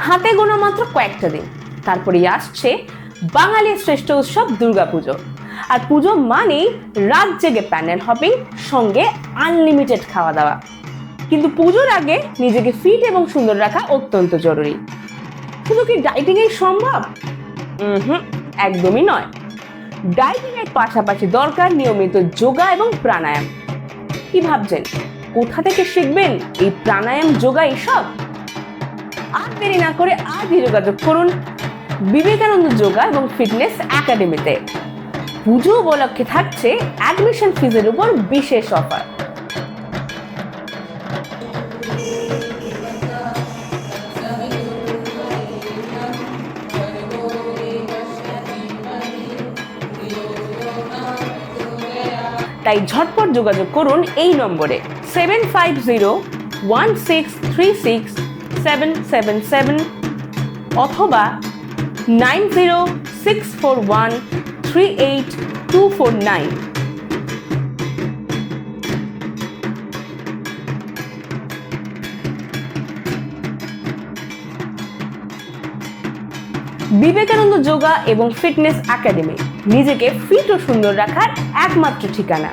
হাতে গোনা মাত্র কয়েকটা দিন। তারপরেই আসছে বাঙালির শ্রেষ্ঠ উৎসব দুর্গাপুজো। আর পুজো মানেই রাত জেগে প্যানেল হপিং, সঙ্গে আনলিমিটেড খাওয়া দাওয়া। কিন্তু পুজোর আগে নিজেকে ফিট এবং সুন্দর রাখা অত্যন্ত জরুরি। শুধু কি ডাইটিং এই সম্ভব? হুম একদমই নয়। ডাইটিং এর পাশাপাশি দরকার নিয়মিত যোগা এবং প্রাণায়াম। কি ভাবছেন? কোথা থেকে শিখবেন এই প্রাণায়াম, যোগা, এইসব? আর দেরি না করে আজই যোগাযোগ করুন বিবেকানন্দ যোগা এবং ফিটনেস একাডেমিতে। পুজো উপলক্ষে থাকছে অ্যাডমিশন ফিজের উপর বিশেষ অফার তাই ঝটপট যোগাযোগ করুন এই নম্বরে। Seven five zero one six three six seven seven seven অথবা nine zero six four one three eight two four nine Vivekananda yoga এবং ফিটনেস একাডেমি, নিজেকে ফিট ও সুন্দর রাখার একমাত্র ঠিকানা।